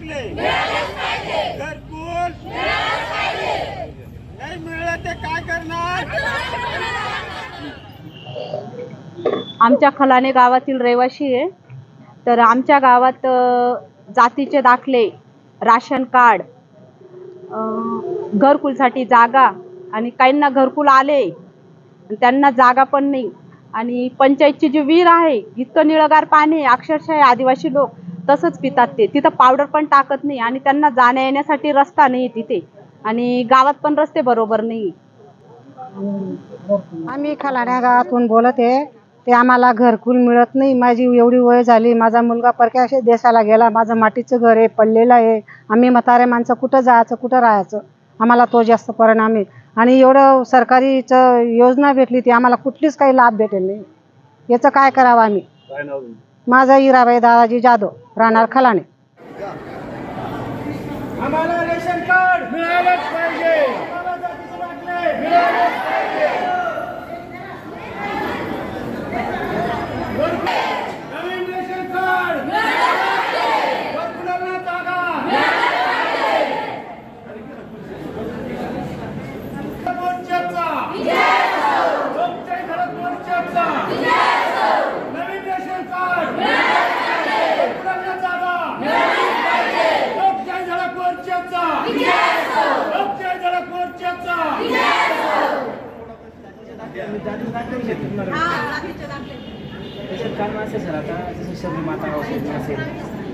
घरकुल. नाही मिळलं ते काय करणार? आमच्या खलाने गावातील रहिवासी आहे. तर आमच्या गावात जातीचे दाखले राशन कार्ड घरकुलसाठी जागा आणि काहींना घरकुल आले. त्यांना जागा पण नाही. आणि पंचायतची जी विहीर आहे इतकं निळगार पाणी अक्षरशः आदिवासी लोक तसंच पितात ते. तिथं पावडर पण टाकत नाही आणि त्यांना जाण्या येण्यासाठी रस्ता नाही तिथे. आणि गावात पण रस्ते बरोबर नाही. आम्ही खलाड्या गावातून बोलत आहे. ते आम्हाला घरकुल मिळत नाही. माझी एवढी वय झाली. माझा मुलगा परक्या देशाला गेला. माझं मातीचं घर आहे पडलेलं आहे. आम्ही म्हातारे माणसं कुठं जायचं कुठं राहायचं? आम्हाला तो जास्त परिणाम आहे. आणि एवढं सरकारीचं योजना भेटली ती आम्हाला कुठलीच काही लाभ भेटेल नाही. याचं काय करावं आम्ही? माझा इराबाई दादाजी जाधव राहणार खलाने. आम्हाला रेशन कार्ड मिळालंच पाहिजे आम्हाला जातीचे दाखले मिळालेच पाहिजे नवीन रेशन कार्ड घरकुलांना जागा मोर्चाचा लोकशाही धडक मोर्चाचा नवीन रेशन कार्ड घरकुलांना जागा लोकशाही धडक मोर्चाचा लोकशाही धडक मोर्चाचा त्याच्यात कारण असं सर आता? जसं शबरी माता औषध असेल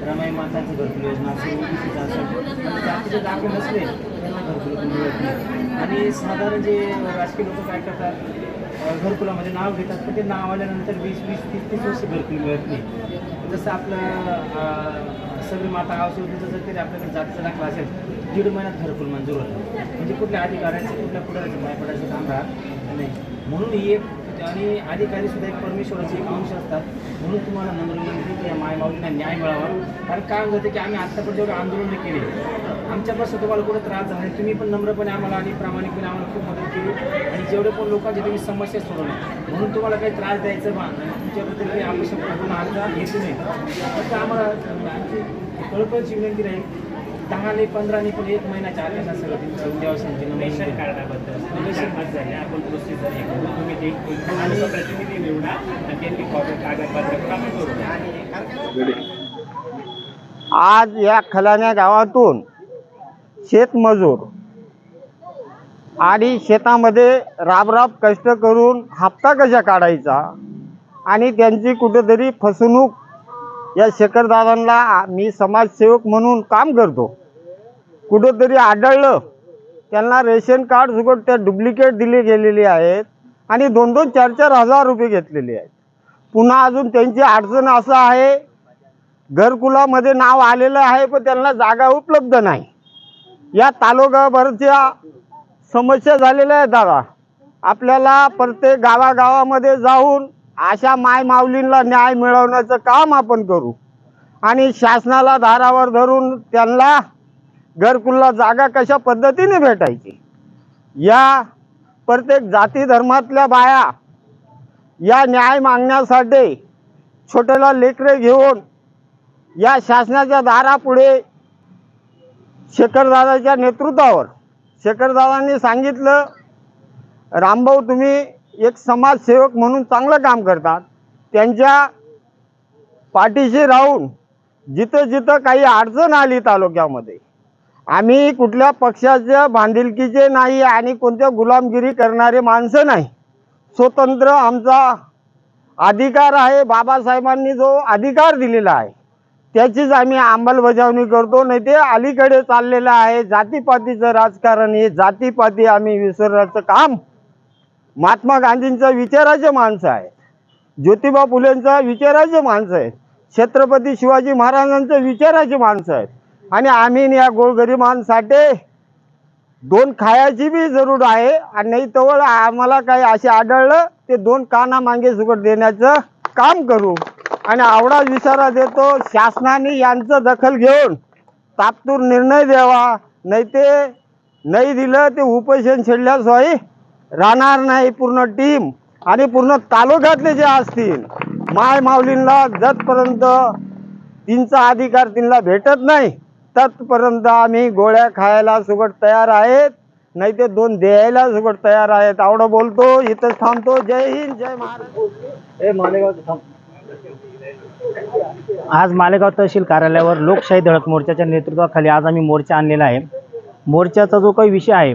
रमाई माताचं घरकुल योजना असेल ओबीसीचं असेल. दाखले. नसले त्यांना घरकुल आणि साधारण जे राजकीय लोक काय करतात घरकुलामध्ये नाव घेतात पण ते नाव आल्यानंतर वीस वीस तीस तीस वर्ष घरकुल मिळत नाही. जसं आपलं सगळी माता औषध योजनेचं जर तरी आपल्याकडे जातीचा दाखला असेल. दीड महिन्यात घरकुल मंजूर होतं. म्हणजे कुठल्या अधिकाऱ्यांचं कुठल्या पुढाऱ्याचं पाय पडायचं काम राहत नाही. म्हणून ही एक आणि अधिकारी सुद्धा एक परमेश्वराचे एक अंश असतात. म्हणून तुम्हाला नम्र विनंती की या मायबाबींना न्याय मिळावा. कारण काय होतं की आम्ही आत्तापर्यंत जेवढे आंदोलन केले. आमच्यापासून तुम्हाला कुठं त्रास झाला तुम्ही पण नम्रपणे आम्हाला आणि प्रामाणिकपणे आम्हाला खूप मदत केली. आणि जेवढे पण लोकांची तुम्ही समस्या सोडवल्या. म्हणून तुम्हाला काही त्रास द्यायचं बा तुमच्याबद्दल काही आवश्यक पुन्हा अर्धा घेत नाही. फक्त आम्हाला आमची कळकळची विनंती राहील. दहा ने पंधरा ने पण एक महिन्याच्या आत यांना सगळं तुमचं उद्यापासून रेशन कार्डाबद्दल. रेशन झाले. आपण प्रोसिजर हे करू तुम्ही ते आणि प्रतिनिधी निवडा. आणि त्यांनी कागदपत्र कमी करू आज या खलाण्या गावातून शेतमजूर आणि शेतामध्ये राबराब कष्ट करून हप्ता कशा काढायचा आणि त्यांची कुठेतरी फसवणूक या शेखरदादांना मी समाजसेवक म्हणून काम करतो. कुठंतरी आढळलं त्यांना रेशन कार्ड सुकट त्या डुप्लिकेट दिले गेलेले आहेत आणि दोन दोन चार चार हजार रुपये घेतलेले आहेत. पुन्हा अजून त्यांची अडचण असं आहे घरकुलामध्ये नाव आलेलं आहे पण त्यांना जागा उपलब्ध नाही. या तालुकाभरच्या समस्या झालेल्या आहेत दादा. आपल्याला प्रत्येक गावागावामध्ये जाऊन अशा माय माऊलींना न्याय मिळवण्याचं काम आपण करू. आणि शासनाला धारावर धरून त्यांना घरकुलला जागा कशा पद्धतीने भेटायची? या प्रत्येक जाती धर्मातल्या बाया या न्याय मागण्यासाठी छोट्याला लेकरे घेऊन या शासनाच्या दारापुढे शेखरदादाच्या नेतृत्वावर शेखरदादांनी सांगितलं रामभाऊ तुम्ही एक समाजसेवक म्हणून चांगलं काम करतात. त्यांच्या पाठीशी राहून जिथं जिथं काही अडचण आली तालुक्यामध्ये आम्ही कुठल्या पक्षाच्या बांधिलकीचे नाही आणि कोणत्या गुलामगिरी करणारे माणसं नाही. स्वतंत्र आमचा अधिकार आहे. बाबासाहेबांनी जो अधिकार दिलेला आहे त्याचीच आम्ही अंमलबजावणी करतो. नाही ते अलीकडे चाललेलं आहे. जातीपातीचं राजकारण हे जातीपाती आम्ही विसरण्याचं काम महात्मा गांधींचा विचाराचे माणसं आहे. ज्योतिबा फुलेंचा विचाराचे माणसं आहेत छत्रपती शिवाजी महाराजांचं विचाराची माणसं आहेत. आणि आम्ही या गोरगरिबांसाठी दोन खायाची बी जरूर आहे. आणि नाही तवळ आम्हाला काही असे आढळलं ते दोन काना मागे सुकट देण्याचं काम करू. आणि आवडा विचारा देतो शासनाने यांचं दखल घेऊन तात्पूर निर्णय द्यावा. नाही ते नाही दिलं ते उपोषण छेडल्याशिवाय राहणार नाही पूर्ण टीम आणि पूर्ण तालुक्यातले जे असतील माय माऊलींना जतपर्यंत तीनचा अधिकार तिला भेटत नाही तत्पर्यंत आम्ही गोळ्या खायला सुगट तयार आहेत नाही ते दोन द्यायला सुगट तयार आहेत. आवडं बोलतो इथंच थांबतो. जय हिंद जय महाराज आज मालेगाव तहसील कार्यालयावर लोकशाही धडक मोर्चाच्या नेतृत्वाखाली आज आम्ही मोर्चा आणलेला आहे. मोर्चाचा जो काही विषय आहे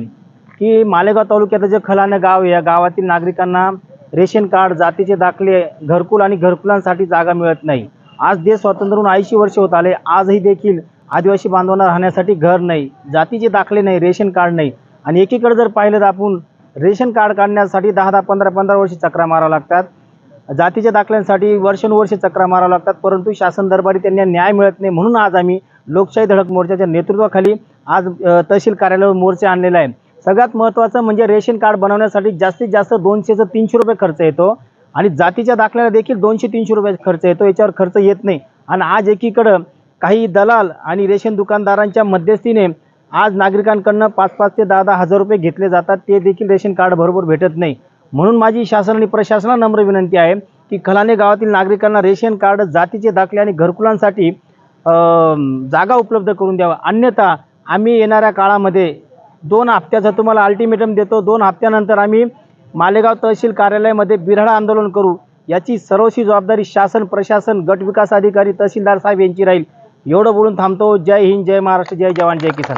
की मालेगाव तालुक्यात जे खलाने गाव आहे या गावातील नागरिकांना रेशन कार्ड जातीचे दाखले घरकुल आणि घरकुलांसाठी जागा मिळत नाही. आज देश स्वातंत्र्य होऊन ऐंशी वर्ष होत आले. आजही देखील आदिवासी बांधवांना राहण्यासाठी घर नाही जातीचे दाखले नाही रेशन कार्ड नाही. आणि एकीकडे जर पाहिलं तर आपण रेशन कार्ड काढण्यासाठी दहा दहा पंधरा पंधरा वर्षी चक्रा मारावं लागतात. जातीच्या दाखल्यांसाठी वर्षानुवर्षे चक्रा मारावं लागतात. परंतु शासन दरबारी त्यांना न्याय मिळत नाही म्हणून आज आम्ही लोकशाही धडक मोर्चाच्या नेतृत्वाखाली आज तहसील कार्यालयावर मोर्चा आणलेला आहे. सगळ्यात महत्त्वाचं म्हणजे रेशन कार्ड बनवण्यासाठी जास्तीत जास्त दोनशेचं तीनशे रुपये खर्च येतो. आणि जातीच्या दाखल्याला देखील दोनशे तीनशे रुपये खर्च येतो. याच्यावर खर्च येत नाही. आणि आज एकीकडं काही दलाल आणि रेशन दुकानदारांच्या मध्यस्थीने आज नागरिकांकडनं पाच पाच ते दहा दहा हजार रुपये घेतले जातात. ते देखील रेशन कार्ड बरोबर भेटत नाही. म्हणून माझी शासन आणि प्रशासनाला नम्र विनंती आहे की खलाने गावातील नागरिकांना रेशन कार्ड जातीचे दाखले आणि घरकुलांसाठी जागा उपलब्ध करून द्यावा. अन्यथा आम्ही येणाऱ्या काळामध्ये दोन हप्त्याचं तुम्हाला अल्टिमेटम देतो दोन हप्त्यानंतर आम्ही मालेगाव तहसील कार्यालयामध्ये बिरहाड आंदोलन करू. याची सर्वशी जबाबदारी शासन प्रशासन गट विकास अधिकारी तहसीलदार साहेब यांची राहील. एवढं बोलून थांबतो. जय हिंद जय महाराष्ट्र जय जवान जय किसान.